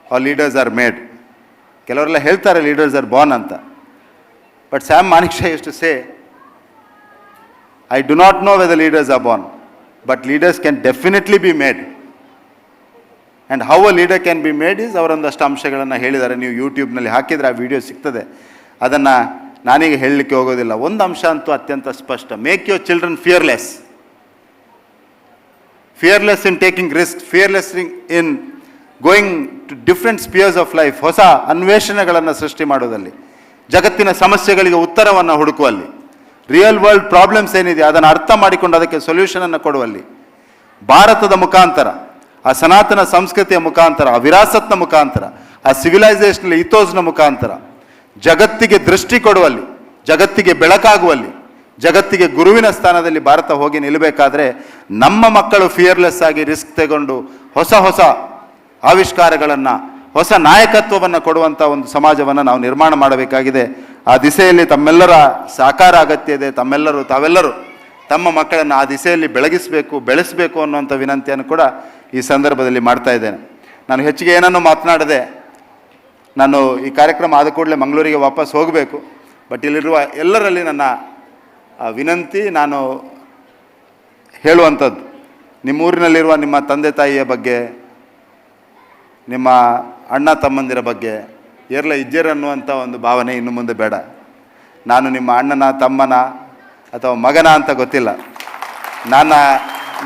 or leaders are made ಕೆಲವರೆಲ್ಲ ಹೇಳ್ತಾರೆ ಲೀಡರ್ಸ್ ಆರ್ ಬಾರ್ನ್ ಅಂತ. But Sam Manekshaw use to say I do not know whether leaders are born but leaders can definitely be made and how a leader can be made is ಅವರೊಂದಷ್ಟು ಅಂಶಗಳನ್ನು ಹೇಳಿದ್ದಾರೆ. ನೀವು ಯೂಟ್ಯೂಬ್ನಲ್ಲಿ ಹಾಕಿದರೆ ಆ ವಿಡಿಯೋ ಸಿಗ್ತದೆ. ಅದನ್ನು ನಾನೀಗ ಹೇಳಲಿಕ್ಕೆ ಹೋಗೋದಿಲ್ಲ. ಒಂದು ಅಂಶ ಅಂತೂ ಅತ್ಯಂತ ಸ್ಪಷ್ಟ. Make your children fearless fearless in taking risk fearless in going to different spheres of life ಹೊಸ ಅನ್ವೇಷಣೆಗಳನ್ನು ಸೃಷ್ಟಿ ಮಾಡೋದಲ್ಲಿ ಜಗತ್ತಿನ ಸಮಸ್ಯೆಗಳಿಗೆ ಉತ್ತರವನ್ನು ಹುಡುಕುವಲ್ಲಿ. ರಿಯಲ್ ವರ್ಲ್ಡ್ ಪ್ರಾಬ್ಲಮ್ಸ್ ಏನಿದೆ, ಅದನ್ನು ಅರ್ಥ ಮಾಡಿಕೊಂಡು ಅದಕ್ಕೆ ಸೊಲ್ಯೂಷನನ್ನು ಕೊಡುವಲ್ಲಿ ಭಾರತದ ಮುಖಾಂತರ, ಆ ಸನಾತನ ಸಂಸ್ಕೃತಿಯ ಮುಖಾಂತರ, ಆ ವಿರಾಸತ್ನ ಮುಖಾಂತರ, ಆ ಸಿವಿಲೈಸೇಷನ್ ಇಥೋಸ್ನ ಮುಖಾಂತರ, ಜಗತ್ತಿಗೆ ದೃಷ್ಟಿ ಕೊಡುವಲ್ಲಿ ಜಗತ್ತಿಗೆ ಬೆಳಕಾಗುವಲ್ಲಿ ಜಗತ್ತಿಗೆ ಗುರುವಿನ ಸ್ಥಾನದಲ್ಲಿ ಭಾರತ ಹೋಗಿ ನಿಲ್ಲಬೇಕಾದ್ರೆ ನಮ್ಮ ಮಕ್ಕಳು ಫಿಯರ್ಲೆಸ್ ಆಗಿ ರಿಸ್ಕ್ ತಗೊಂಡು ಹೊಸ ಹೊಸ ಆವಿಷ್ಕಾರಗಳನ್ನು, ಹೊಸ ನಾಯಕತ್ವವನ್ನು ಕೊಡುವಂಥ ಒಂದು ಸಮಾಜವನ್ನು ನಾವು ನಿರ್ಮಾಣ ಮಾಡಬೇಕಾಗಿದೆ. ಆ ದಿಸೆಯಲ್ಲಿ ತಮ್ಮೆಲ್ಲರ ಸಾಕಾರ ಅಗತ್ಯ ಇದೆ, ತಮ್ಮೆಲ್ಲರೂ, ತಾವೆಲ್ಲರೂ ತಮ್ಮ ಮಕ್ಕಳನ್ನು ಆ ದಿಸೆಯಲ್ಲಿ ಬೆಳಗಿಸಬೇಕು, ಬೆಳೆಸಬೇಕು ಅನ್ನುವಂಥ ವಿನಂತಿಯನ್ನು ಕೂಡ ಈ ಸಂದರ್ಭದಲ್ಲಿ ಮಾಡ್ತಾ ಇದ್ದೇನೆ. ನಾನು ಹೆಚ್ಚಿಗೆ ಏನನ್ನು ಮಾತನಾಡದೆ ನಾನು ಈ ಕಾರ್ಯಕ್ರಮ ಆದ ಕೂಡಲೇ ಮಂಗಳೂರಿಗೆ ವಾಪಸ್ ಹೋಗಬೇಕು. ಬಟ್ ಇಲ್ಲಿರುವ ಎಲ್ಲರಲ್ಲಿ ನನ್ನ ವಿನಂತಿ ನಾನು ಹೇಳುವಂಥದ್ದು. ನಿಮ್ಮೂರಿನಲ್ಲಿರುವ ನಿಮ್ಮ ತಂದೆ ತಾಯಿಯ ಬಗ್ಗೆ, ನಿಮ್ಮ ಅಣ್ಣ ತಮ್ಮಂದಿರ ಬಗ್ಗೆ ಏರ್ಲ ಇಜ್ಜೇರ್ ಒಂದು ಭಾವನೆ ಇನ್ನು ಮುಂದೆ ಬೇಡ. ನಾನು ನಿಮ್ಮ ಅಣ್ಣನ, ತಮ್ಮನ ಅಥವಾ ಮಗನ ಅಂತ ಗೊತ್ತಿಲ್ಲ. ನನ್ನ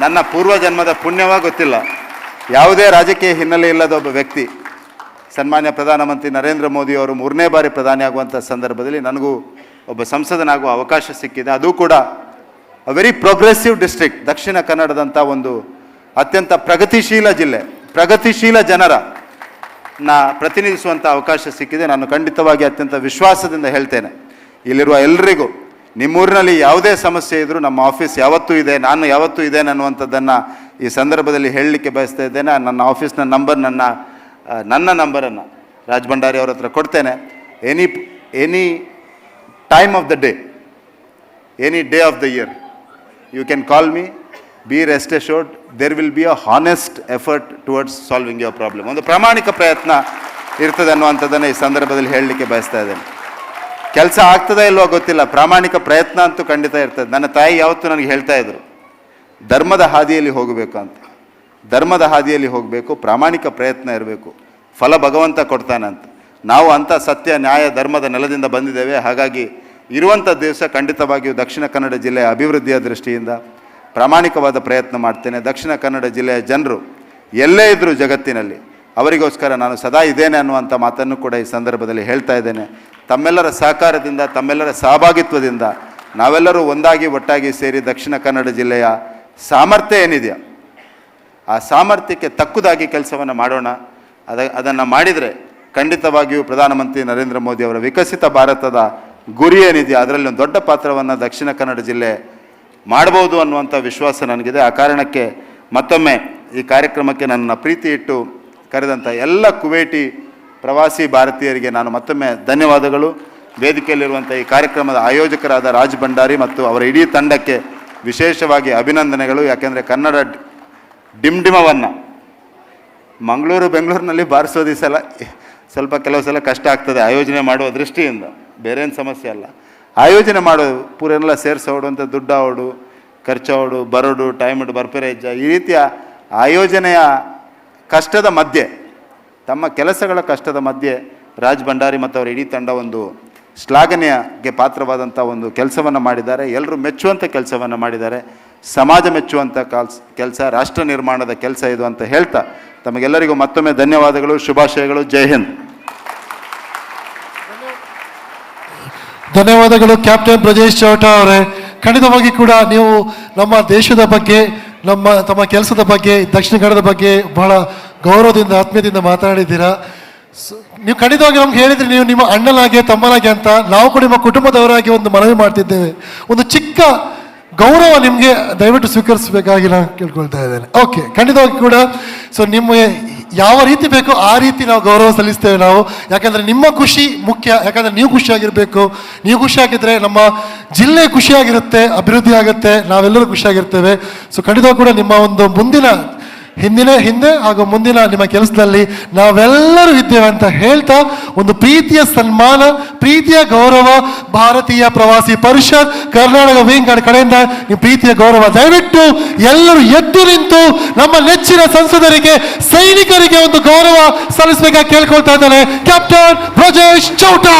ನನ್ನ ಪೂರ್ವಜನ್ಮದ ಪುಣ್ಯವ ಗೊತ್ತಿಲ್ಲ. ಯಾವುದೇ ರಾಜಕೀಯ ಹಿನ್ನೆಲೆ ಇಲ್ಲದ ಒಬ್ಬ ವ್ಯಕ್ತಿ, ಸನ್ಮಾನ್ಯ ಪ್ರಧಾನಮಂತ್ರಿ ನರೇಂದ್ರ ಮೋದಿ ಅವರು ಮೂರನೇ ಬಾರಿ ಪ್ರಧಾನಿ ಆಗುವಂಥ ಸಂದರ್ಭದಲ್ಲಿ ನನಗೂ ಒಬ್ಬ ಸಂಸದನಾಗುವ ಅವಕಾಶ ಸಿಕ್ಕಿದೆ. ಅದು ಕೂಡ ಅ ವೆರಿ ಪ್ರೋಗ್ರೆಸಿವ್ ಡಿಸ್ಟ್ರಿಕ್ಟ್ ದಕ್ಷಿಣ ಕನ್ನಡದಂಥ ಒಂದು ಅತ್ಯಂತ ಪ್ರಗತಿಶೀಲ ಜಿಲ್ಲೆ, ಪ್ರಗತಿಶೀಲ ಜನರ ನಾ ಪ್ರತಿನಿಧಿಸುವಂಥ ಅವಕಾಶ ಸಿಕ್ಕಿದೆ. ನಾನು ಖಂಡಿತವಾಗಿ ಅತ್ಯಂತ ವಿಶ್ವಾಸದಿಂದ ಹೇಳ್ತೇನೆ. ಇಲ್ಲಿರುವ ಎಲ್ರಿಗೂ, ನಿಮ್ಮೂರಿನಲ್ಲಿ ಯಾವುದೇ ಸಮಸ್ಯೆ ಇದ್ದರೂ ನಮ್ಮ ಆಫೀಸ್ ಯಾವತ್ತೂ ಇದೆ, ನಾನು ಯಾವತ್ತೂ ಇದೆ ಅನ್ನುವಂಥದ್ದನ್ನು ಈ ಸಂದರ್ಭದಲ್ಲಿ ಹೇಳಲಿಕ್ಕೆ ಬಯಸ್ತಾ ಇದ್ದೇನೆ. ನನ್ನ ಆಫೀಸ್ನ ನಂಬರ್ ನನ್ನ ನನ್ನ ನಂಬರನ್ನು ರಾಜ್ ಭಂಡಾರಿ ಅವ್ರ ಹತ್ರ ಕೊಡ್ತೇನೆ. Any any time of the day any day of the year you can call me be rest assured there will be a honest effort towards solving your problem ಒಂದು ಪ್ರಾಮಾಣಿಕ ಪ್ರಯತ್ನ ಇರ್ತದೆ ಅನ್ನುವಂಥದ್ದನ್ನು ಈ ಸಂದರ್ಭದಲ್ಲಿ ಹೇಳಲಿಕ್ಕೆ ಬಯಸ್ತಾ ಇದ್ದೇನೆ. ಕೆಲಸ ಆಗ್ತದಾ ಇಲ್ವೋ ಗೊತ್ತಿಲ್ಲ. ಪ್ರಾಮಾಣಿಕ ಪ್ರಯತ್ನ ಅಂತೂ ಖಂಡಿತ ಇರ್ತದೆ. ನನ್ನ ತಾಯಿ ಯಾವತ್ತೂ ನನಗೆ ಹೇಳ್ತಾ ಇದ್ರು, ಧರ್ಮದ ಹಾದಿಯಲ್ಲಿ ಹೋಗಬೇಕು ಅಂತ. ಧರ್ಮದ ಹಾದಿಯಲ್ಲಿ ಹೋಗಬೇಕು, ಪ್ರಾಮಾಣಿಕ ಪ್ರಯತ್ನ ಇರಬೇಕು. ಫಲ ಭಗವಂತ ಕೊಡ್ತಾನೆ ಅಂತ. ನಾವು ಅಂಥ ಸತ್ಯ, ನ್ಯಾಯ, ಧರ್ಮದ ನೆಲದಿಂದ ಬಂದಿದ್ದೇವೆ. ಹಾಗಾಗಿ ಇರುವಂಥ ದಿವಸ ಖಂಡಿತವಾಗಿಯೂ ದಕ್ಷಿಣ ಕನ್ನಡ ಜಿಲ್ಲೆಯ ಅಭಿವೃದ್ಧಿಯ ದೃಷ್ಟಿಯಿಂದ ಪ್ರಾಮಾಣಿಕವಾದ ಪ್ರಯತ್ನ ಮಾಡ್ತೇನೆ. ದಕ್ಷಿಣ ಕನ್ನಡ ಜಿಲ್ಲೆಯ ಜನರು ಎಲ್ಲೇ ಇದ್ದರೂ ಜಗತ್ತಿನಲ್ಲಿ ಅವರಿಗೋಸ್ಕರ ನಾನು ಸದಾ ಇದ್ದೇನೆ ಅನ್ನುವಂಥ ಮಾತನ್ನು ಕೂಡ ಈ ಸಂದರ್ಭದಲ್ಲಿ ಹೇಳ್ತಾ ಇದ್ದೇನೆ. ತಮ್ಮೆಲ್ಲರ ಸಹಕಾರದಿಂದ, ತಮ್ಮೆಲ್ಲರ ಸಹಭಾಗಿತ್ವದಿಂದ ನಾವೆಲ್ಲರೂ ಒಂದಾಗಿ ಒಟ್ಟಾಗಿ ಸೇರಿ ದಕ್ಷಿಣ ಕನ್ನಡ ಜಿಲ್ಲೆಯ ಸಾಮರ್ಥ್ಯ ಏನಿದೆಯಾ ಆ ಸಾಮರ್ಥ್ಯಕ್ಕೆ ತಕ್ಕುದಾಗಿ ಕೆಲಸವನ್ನು ಮಾಡೋಣ. ಅದ, ಅದನ್ನು ಮಾಡಿದರೆ ಖಂಡಿತವಾಗಿಯೂ ಪ್ರಧಾನಮಂತ್ರಿ ನರೇಂದ್ರ ಮೋದಿ ಅವರ ವಿಕಸಿತ ಭಾರತದ ಗುರಿ ಏನಿದೆಯಾ ಅದರಲ್ಲಿ ಒಂದು ದೊಡ್ಡ ಪಾತ್ರವನ್ನು ದಕ್ಷಿಣ ಕನ್ನಡ ಜಿಲ್ಲೆ ಮಾಡ್ಬೋದು ಅನ್ನುವಂಥ ವಿಶ್ವಾಸ ನನಗಿದೆ. ಆ ಕಾರಣಕ್ಕೆ ಮತ್ತೊಮ್ಮೆ ಈ ಕಾರ್ಯಕ್ರಮಕ್ಕೆ ನನ್ನ ಪ್ರೀತಿ ಇಟ್ಟು ಕರೆದಂಥ ಎಲ್ಲ ಕುವೇಟಿ ಪ್ರವಾಸಿ ಭಾರತೀಯರಿಗೆ ನಾನು ಮತ್ತೊಮ್ಮೆ ಧನ್ಯವಾದಗಳು. ವೇದಿಕೆಯಲ್ಲಿರುವಂಥ ಈ ಕಾರ್ಯಕ್ರಮದ ಆಯೋಜಕರಾದ ರಾಜ್ ಭಂಡಾರಿ ಮತ್ತು ಅವರ ಇಡೀ ತಂಡಕ್ಕೆ ವಿಶೇಷವಾಗಿ ಅಭಿನಂದನೆಗಳು. ಯಾಕೆಂದರೆ ಕನ್ನಡ ಡಿಮ್ಡಿಮವನ್ನು ಮಂಗಳೂರು ಬೆಂಗಳೂರಿನಲ್ಲಿ ಬಾರಿಸೋದು ಈ ಸಲ ಸ್ವಲ್ಪ ಕೆಲವು ಸಲ ಕಷ್ಟ ಆಗ್ತದೆ. ಆಯೋಜನೆ ಮಾಡುವ ದೃಷ್ಟಿಯಿಂದ ಬೇರೇನು ಸಮಸ್ಯೆ ಅಲ್ಲ. ಆಯೋಜನೆ ಮಾಡೋದು ಪೂರೆಲ್ಲ ಸೇರಿಸೋಡು ಅಂತ ದುಡ್ಡಾವಡು, ಖರ್ಚೋಡು, ಬರೋಡು, ಟೈಮ್ಡ್ ಬರ್ಪರೇಜ್ ಈ ರೀತಿಯ ಆಯೋಜನೆಯ ಕಷ್ಟದ ಮಧ್ಯೆ, ತಮ್ಮ ಕೆಲಸಗಳ ಕಷ್ಟದ ಮಧ್ಯೆ ರಾಜ್ ಭಂಡಾರಿ ಮತ್ತು ಅವರ ಇಡೀ ತಂಡ ಒಂದು ಶ್ಲಾಘನೆಯಗೆ ಪಾತ್ರವಾದಂಥ ಒಂದು ಕೆಲಸವನ್ನು ಮಾಡಿದ್ದಾರೆ. ಎಲ್ಲರೂ ಮೆಚ್ಚುವಂಥ ಕೆಲಸವನ್ನು ಮಾಡಿದ್ದಾರೆ. ಸಮಾಜ ಮೆಚ್ಚುವಂಥ ಕಾಲ್ಸ್, ಕೆಲಸ, ರಾಷ್ಟ್ರ ನಿರ್ಮಾಣದ ಕೆಲಸ ಇದು ಅಂತ ಹೇಳ್ತಾ ತಮಗೆಲ್ಲರಿಗೂ ಮತ್ತೊಮ್ಮೆ ಧನ್ಯವಾದಗಳು, ಶುಭಾಶಯಗಳು. ಜೈ ಹಿಂದ್. ಧನ್ಯವಾದಗಳು ಕ್ಯಾಪ್ಟನ್ ಬ್ರಜೇಶ್ ಚೌಟ ಅವರೇ. ಖಂಡಿತವಾಗಿ ಕೂಡ ನೀವು ನಮ್ಮ ದೇಶದ ಬಗ್ಗೆ, ನಮ್ಮ, ತಮ್ಮ ಕೆಲಸದ ಬಗ್ಗೆ, ದಕ್ಷಿಣ ಕನ್ನಡದ ಬಗ್ಗೆ ಬಹಳ ಗೌರವದಿಂದ, ಆತ್ಮೀಯದಿಂದ ಮಾತನಾಡಿದ್ದೀರಾ. ನೀವು ಖಂಡಿತವಾಗಿ ನಮ್ಗೆ ಹೇಳಿದ್ರೆ ನೀವು ನಿಮ್ಮ ಅಣ್ಣನಾಗೆ, ತಮ್ಮನಾಗೆ ಅಂತ ನಾವು ಕೂಡ ನಿಮ್ಮ ಕುಟುಂಬದವರಾಗಿ ಒಂದು ಮನವಿ ಮಾಡ್ತಿದ್ದೇವೆ. ಒಂದು ಚಿಕ್ಕ ಗೌರವ ನಿಮಗೆ ದಯವಿಟ್ಟು ಸ್ವೀಕರಿಸಬೇಕಾಗಿ ನಾನು ಕೇಳ್ಕೊಳ್ತಾ ಇದ್ದೇನೆ. ಓಕೆ ಖಂಡಿತವಾಗಿ ಕೂಡ ಸೊ ನಿಮಗೆ ಯಾವ ರೀತಿ ಬೇಕೋ ಆ ರೀತಿ ನಾವು ಗೌರವ ಸಲ್ಲಿಸ್ತೇವೆ ನಾವು. ಯಾಕಂದರೆ ನಿಮ್ಮ ಖುಷಿ ಮುಖ್ಯ. ಯಾಕಂದರೆ ನೀವು ಖುಷಿಯಾಗಿರಬೇಕು. ನೀವು ಖುಷಿಯಾಗಿದ್ದರೆ ನಮ್ಮ ಜಿಲ್ಲೆ ಖುಷಿಯಾಗಿರುತ್ತೆ, ಅಭಿವೃದ್ಧಿ ಆಗುತ್ತೆ, ನಾವೆಲ್ಲರೂ ಖುಷಿಯಾಗಿರ್ತೇವೆ. ಸೊ ಖಂಡಿತ ಕೂಡ ನಿಮ್ಮ ಒಂದು ಮುಂದಿನ ಹಿಂದಿನ ಹಿಂದೆ ಹಾಗೂ ಮುಂದಿನ ನಿಮ್ಮ ಕೆಲಸದಲ್ಲಿ ನಾವೆಲ್ಲರೂ ಇದ್ದೇವೆ ಅಂತ ಹೇಳ್ತಾ ಒಂದು ಪ್ರೀತಿಯ ಸನ್ಮಾನ, ಪ್ರೀತಿಯ ಗೌರವ ಭಾರತೀಯ ಪ್ರವಾಸಿ ಪರಿಷತ್ ಕರ್ನಾಟಕ ವಿಂಗ್ ಕಡೆಯಿಂದ ನಿಮ್ಮ ಪ್ರೀತಿಯ ಗೌರವ ದಯವಿಟ್ಟು ಎಲ್ಲರೂ ಎದ್ದು ನಿಂತು ನಮ್ಮ ನೆಚ್ಚಿನ ಸಂಸದರಿಗೆ, ಸೈನಿಕರಿಗೆ ಒಂದು ಗೌರವ ಸಲ್ಲಿಸಬೇಕಾಗಿ ಕೇಳ್ಕೊಳ್ತಾ ಇದ್ದಾನೆ ಕ್ಯಾಪ್ಟನ್ ಬ್ರಜೇಶ್ ಚೌಟಾ.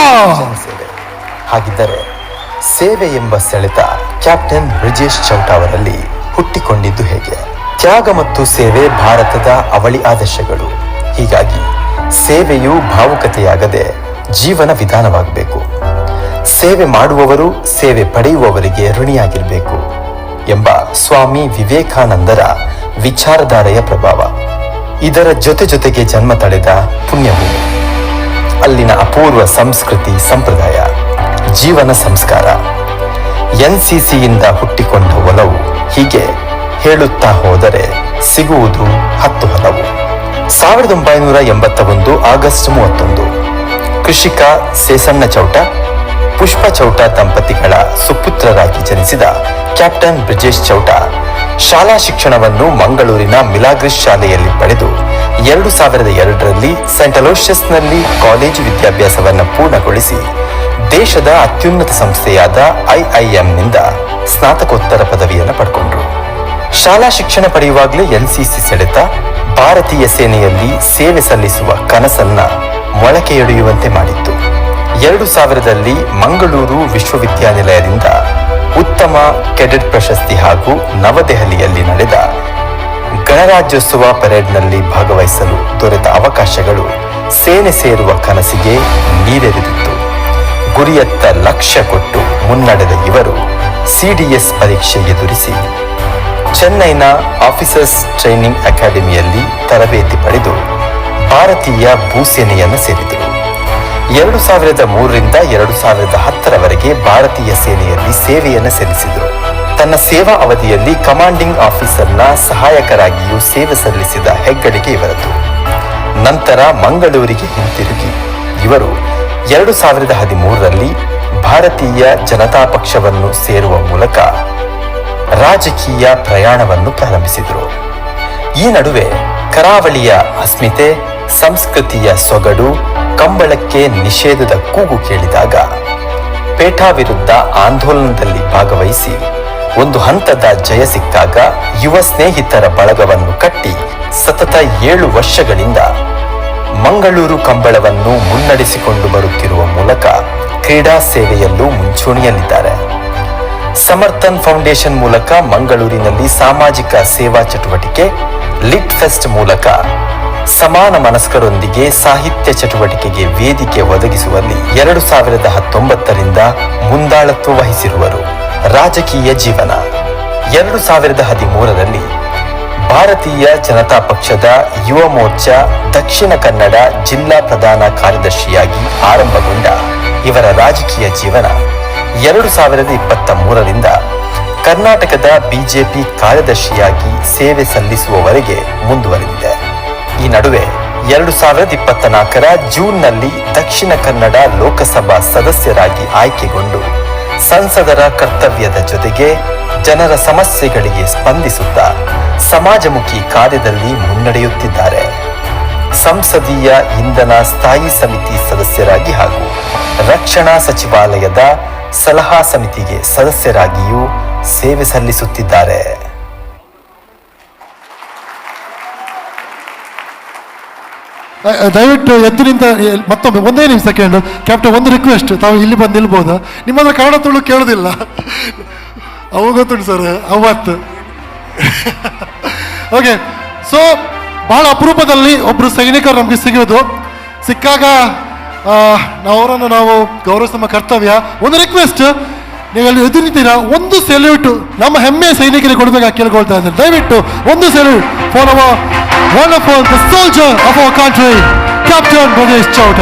ಹಾಗಿದ್ದರೆ ಸೇವೆ ಎಂಬ ಸೆಳೆತ ಕ್ಯಾಪ್ಟನ್ ಬ್ರಿಜೇಶ್ ಚೌಟ ಅವರಲ್ಲಿ ಹುಟ್ಟಿಕೊಂಡಿದ್ದು ಹೇಗೆ? ತ್ಯಾಗ ಮತ್ತು ಸೇವೆ ಭಾರತದ ಅವಳಿ ಆದರ್ಶಗಳು. ಹೀಗಾಗಿ ಸೇವೆಯು ಭಾವುಕತೆಯಾಗದೆ ಜೀವನ ವಿಧಾನವಾಗಬೇಕು. ಸೇವೆ ಮಾಡುವವರು ಸೇವೆ ಪಡೆಯುವವರಿಗೆ ಋಣಿಯಾಗಿರಬೇಕು ಎಂಬ ಸ್ವಾಮಿ ವಿವೇಕಾನಂದರ ವಿಚಾರಧಾರೆಯ ಪ್ರಭಾವ. ಇದರ ಜೊತೆ ಜೊತೆಗೆ ಜನ್ಮ ತಳೆದ ಪುಣ್ಯಭೂಮಿ ಅಲ್ಲಿನ ಅಪೂರ್ವ ಸಂಸ್ಕೃತಿ ಸಂಪ್ರದಾಯ, ಜೀವನ ಸಂಸ್ಕಾರ. ಎನ್ಸಿಸಿಯಿಂದ ಹುಟ್ಟಿಕೊಂಡ ಒಲವು ಹೀಗೆ ಹೇಳುತ್ತಾ ಹೋದರೆ ಸಿಗುವುದು ಹತ್ತು ಹಲವು ಸಾವಿರದ ಒಂಬೈನೂರ ಎಂಬತ್ತ ಒಂದು ಆಗಸ್ಟ್ ಮೂವತ್ತೊಂದು. ಕೃಷಿಕ ಸೇಸಣ್ಣ ಚೌಟ, ಪುಷ್ಪ ಚೌಟ ದಂಪತಿಗಳ ಸುಪುತ್ರರಾಗಿ ಜನಿಸಿದ ಕ್ಯಾಪ್ಟನ್ ಬ್ರಿಜೇಶ್ ಚೌಟ, ಶಾಲಾ ಶಿಕ್ಷಣವನ್ನು ಮಂಗಳೂರಿನ ಮಿಲಾಗ್ರಿಸ್ ಶಾಲೆಯಲ್ಲಿ ಪಡೆದು ಎರಡು ಸಾವಿರದ ಎರಡರಲ್ಲಿ ಸೆಂಟ್ ಅಲೋಷಿಯಸ್ನಲ್ಲಿ ಕಾಲೇಜು ವಿದ್ಯಾಭ್ಯಾಸವನ್ನು ಪೂರ್ಣಗೊಳಿಸಿ ದೇಶದ ಅತ್ಯುನ್ನತ ಸಂಸ್ಥೆಯಾದ ಐಐಎಂನಿಂದ ಸ್ನಾತಕೋತ್ತರ ಪದವಿಯನ್ನು ಪಡ್ಕೊಂಡ್ರು. ಶಾಲಾ ಶಿಕ್ಷಣ ಪಡೆಯುವಾಗಲೇ ಎನ್ಸಿಸಿ ಸೆಳೆತ, ಭಾರತೀಯ ಸೇನೆಯಲ್ಲಿ ಸೇವೆ ಸಲ್ಲಿಸುವ ಕನಸನ್ನ ಮೊಳಕೆಯೊಡೆಯುವಂತೆ ಮಾಡಿತ್ತು. ಎರಡು ಸಾವಿರದಲ್ಲಿ ಮಂಗಳೂರು ವಿಶ್ವವಿದ್ಯಾನಿಲಯದಿಂದ ಉತ್ತಮ ಕೆಡೆಟ್ ಪ್ರಶಸ್ತಿ ಹಾಗೂ ನವದೆಹಲಿಯಲ್ಲಿ ನಡೆದ ಗಣರಾಜ್ಯೋತ್ಸವ ಪರೇಡ್ನಲ್ಲಿ ಭಾಗವಹಿಸಲು ದೊರೆತ ಅವಕಾಶಗಳು ಸೇನೆ ಸೇರುವ ಕನಸಿಗೆ ನೀರೆರೆದಿತ್ತು. ಗುರಿಯತ್ತ ಲಕ್ಷ್ಯ ಕೊಟ್ಟು ಮುನ್ನಡೆದ ಇವರು ಸಿಡಿಎಸ್ ಪರೀಕ್ಷೆ ಎದುರಿಸಿ ಚೆನ್ನೈನ ಆಫೀಸರ್ಸ್ ಟ್ರೈನಿಂಗ್ ಅಕಾಡೆಮಿಯಲ್ಲಿ ತರಬೇತಿ ಪಡೆದು ಭಾರತೀಯ ಭೂಸೇನೆಯನ್ನು ಸೇರಿದರು. ಎರಡು ಸಾವಿರದ ಮೂರರಿಂದ ಎರಡು ಸಾವಿರದ ಹತ್ತರವರೆಗೆ ಭಾರತೀಯ ಸೇನೆಯಲ್ಲಿ ಸೇವೆಯನ್ನು ಸಲ್ಲಿಸಿದರು. ತನ್ನ ಸೇವಾ ಅವಧಿಯಲ್ಲಿ ಕಮಾಂಡಿಂಗ್ ಆಫೀಸರ್ನ ಸಹಾಯಕರಾಗಿಯೂ ಸೇವೆ ಸಲ್ಲಿಸಿದ ಹೆಗ್ಗಳಿಕೆ ಇವರದ್ದು ನಂತರ ಮಂಗಳೂರಿಗೆ ಹಿಂತಿರುಗಿ. ಇವರು ಎರಡು ಸಾವಿರದ ಹದಿಮೂರರಲ್ಲಿ ಭಾರತೀಯ ಜನತಾ ಪಕ್ಷವನ್ನು ಸೇರುವ ಮೂಲಕ ರಾಜಕೀಯ ಪ್ರಯಾಣವನ್ನು ಪ್ರಾರಂಭಿಸಿದರು. ಈ ನಡುವೆ ಕರಾವಳಿಯ ಅಸ್ಮಿತೆ, ಸಂಸ್ಕೃತಿಯ ಸೊಗಡು, ಕಂಬಳಕ್ಕೆ ನಿಷೇಧದ ಕೂಗು ಕೇಳಿದಾಗ ಪೇಟಾ ವಿರುದ್ಧ ಆಂದೋಲನದಲ್ಲಿ ಭಾಗವಹಿಸಿ ಒಂದು ಹಂತದ ಜಯ ಸಿಕ್ಕಾಗ ಯುವ ಸ್ನೇಹಿತರ ಬಳಗವನ್ನು ಕಟ್ಟಿ ಸತತ ಏಳು ವರ್ಷಗಳಿಂದ ಮಂಗಳೂರು ಕಂಬಳವನ್ನು ಮುನ್ನಡೆಸಿಕೊಂಡು ಬರುತ್ತಿರುವ ಮೂಲಕ ಕ್ರೀಡಾ ಸೇವೆಯಲ್ಲೂ ಮುಂಚೂಣಿಯಲ್ಲಿದ್ದಾರೆ. ಸಮರ್ಥನ್ ಫೌಂಡೇಶನ್ ಮೂಲಕ ಮಂಗಳೂರಿನಲ್ಲಿ ಸಾಮಾಜಿಕ ಸೇವಾ ಚಟುವಟಿಕೆ, ಲಿಟ್ ಫೆಸ್ಟ್ ಮೂಲಕ ಸಮಾನ ಮನಸ್ಕರೊಂದಿಗೆ ಸಾಹಿತ್ಯ ಚಟುವಟಿಕೆಗೆ ವೇದಿಕೆ ಒದಗಿಸುವಲ್ಲಿ ಎರಡು ಸಾವಿರದ ಹತ್ತೊಂಬತ್ತರಿಂದ ಮುಂದಾಳತ್ವ ವಹಿಸಿರುವರು. ರಾಜಕೀಯ ಜೀವನ. ಎರಡು ಸಾವಿರದ ಹದಿಮೂರರಲ್ಲಿ ಭಾರತೀಯ ಜನತಾ ಪಕ್ಷದ ಯುವ ಮೋರ್ಚಾ ದಕ್ಷಿಣ ಕನ್ನಡ ಜಿಲ್ಲಾ ಪ್ರಧಾನ ಕಾರ್ಯದರ್ಶಿಯಾಗಿ ಆರಂಭಗೊಂಡ ಇವರ ರಾಜಕೀಯ ಜೀವನ. ಎರಡು ಸಾವಿರದ ಇಪ್ಪತ್ತ ಮೂರರಿಂದ ಕರ್ನಾಟಕದ ಬಿಜೆಪಿ ಕಾರ್ಯದರ್ಶಿಯಾಗಿ ಸೇವೆ ಸಲ್ಲಿಸುವವರೆಗೆ ಮುಂದುವರೆದಿದೆ. ಈ ನಡುವೆ ಎರಡು ಸಾವಿರದ ಇಪ್ಪತ್ತ ನಾಲ್ಕರ ಜೂನ್ನಲ್ಲಿ ದಕ್ಷಿಣ ಕನ್ನಡ ಲೋಕಸಭಾ ಸದಸ್ಯರಾಗಿ ಆಯ್ಕೆಗೊಂಡು ಸಂಸದರ ಕರ್ತವ್ಯದ ಜೊತೆಗೆ ಜನರ ಸಮಸ್ಯೆಗಳಿಗೆ ಸ್ಪಂದಿಸುತ್ತಾ ಸಮಾಜಮುಖಿ ಕಾರ್ಯದಲ್ಲಿ ಮುನ್ನಡೆಯುತ್ತಿದ್ದಾರೆ. ಸಂಸದೀಯ ಇಂಧನ ಸ್ಥಾಯಿ ಸಮಿತಿ ಸದಸ್ಯರಾಗಿ ಹಾಗೂ ರಕ್ಷಣಾ ಸಚಿವಾಲಯದ ಸಲಹಾ ಸಮಿತಿಗೆ ಸದಸ್ಯರಾಗಿಯೂ ಸೇವೆ ಸಲ್ಲಿಸುತ್ತಿದ್ದಾರೆ. ದಯವಿಟ್ಟು ಎದ್ದು ನಿಂತ ಮತ್ತೊಮ್ಮೆ ಒಂದೇ ನಿಮಿಷ ಸೆಕೆಂಡ್ ಕ್ಯಾಪ್ಟನ್ ಒಂದು ರಿಕ್ವೆಸ್ಟ್ ತಾವು ಇಲ್ಲಿ ಬಂದು ನಿಲ್ಬೋದು? ನಿಮ್ಮ ಹತ್ರ ಕನ್ನಡ ತುಳು ಕೇಳೋದಿಲ್ಲ. ಅವು ಗೊತ್ತುಂಟು ಸರ್ ಅವತ್ತು. ಓಕೆ ಸೊ ಬಹಳ ಅಪರೂಪದಲ್ಲಿ ಒಬ್ಬರು ಸೈನಿಕರು ನಮಗೆ ಸಿಗೋದು ಸಿಕ್ಕಾಗ ನಾವು ಅವರನ್ನು ನಾವು ಗೌರವಿಸ ಕರ್ತವ್ಯ, ಒಂದು ರಿಕ್ವೆಸ್ಟ್ ನೀವು ನಿಂತೀರಾ? ಒಂದು ಸೆಲ್ಯೂಟ್ ನಮ್ಮ ಹೆಮ್ಮೆ ಸೈನಿಕರಿಗೆ ಕೊಡಬೇಕಾಗಿ ಕೇಳ್ಕೊಳ್ತಾ ಇದ್ದಾರೆ. ದಯವಿಟ್ಟು ಒಂದು salute for our wonderful the soldier of our country captain Brijesh Chowta